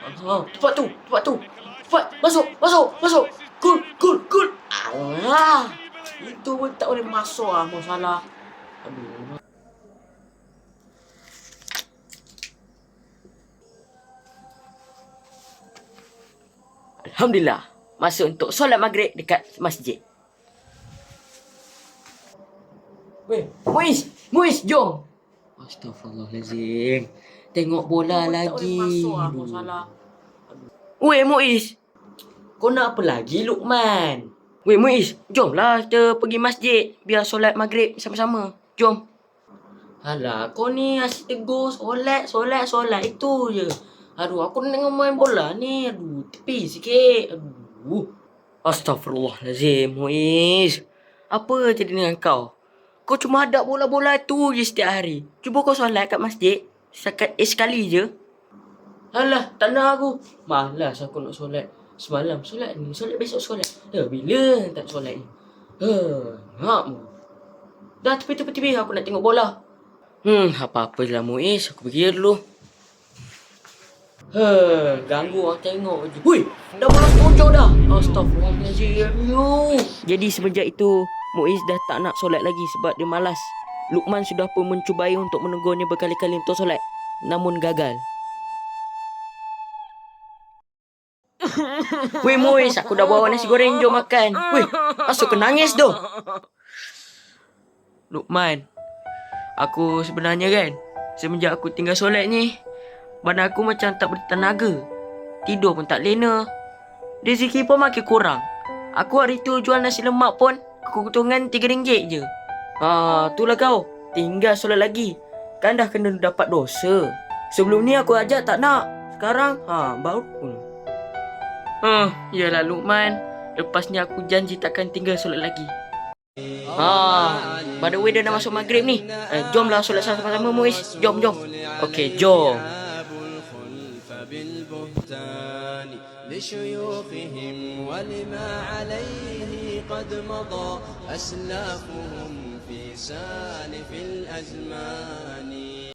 Ha, tu, tepat tu. Cepat, masuk, masuk, masuk. Gol, gol, gol. Alah. Itu pun tak boleh masuk ah, masalah. Aduh. Alhamdulillah. Masuk untuk solat maghrib dekat masjid. Weh, Muiz, Muiz, jom. Astaghfirullahalazim. Tengok bola lagi. masuk ah, Aduh. masalah. Weh, Muiz. Kau nak apa lagi, Lukman? Weh, Muiz, jomlah kita pergi masjid biar solat maghrib sama-sama. Jom. Alah, kau ni asyik tegur solat, solat, solat. Itu je. Aduh, aku nak tengok main bola ni. Aduh, tepi sikit. Aduh. Astaghfirullahalazim, Muiz. Apa jadi dengan kau? Kau cuma hadap bola-bola tu je setiap hari. Cuba kau solat kat masjid. Sekat, eh, sekali je. Alah, tak nak aku. Malas aku nak solat. Semalam solat ni, solat besok solat. Ya, bila tak solat ni? Ha, ngap mu. Dah tepi-tepi aku nak tengok bola. Hmm, apa-apa lah Muiz. Aku pergi dulu. Ha, ganggu orang tengok je. Hui, dah bola sepojok dah. Astaghfirullahaladzim. Jadi semenjak itu, Muiz dah tak nak solat lagi sebab dia malas. Lukman sudah pun mencubai untuk menegurnya berkali-kali untuk solat. Namun gagal. Weh Muiz, aku dah bawa nasi goreng jom makan. Weh, asal kau nangis tu? Lukman, aku sebenarnya kan, semenjak aku tinggal solat ni, badan aku macam tak bertenaga. Tidur pun tak lena. Rezeki pun makin kurang. Aku hari tu jual nasi lemak pun, keuntungan RM3 je. Ha, itulah kau. Tinggal solat lagi. Kan dah kena dapat dosa. Sebelum ni aku ajak tak nak. Sekarang, ha, baru pun. Ah, yalah Lukman. Lepas ni aku janji takkan tinggal solat lagi. Ha, by the way dah nak masuk maghrib ni. Eh, jomlah solat sama-sama Muiz. Jom, jom. Okey, jom. بالبهتان لشيوخهم ولما عليه قد مضى أسلافهم في سالف الأزمان.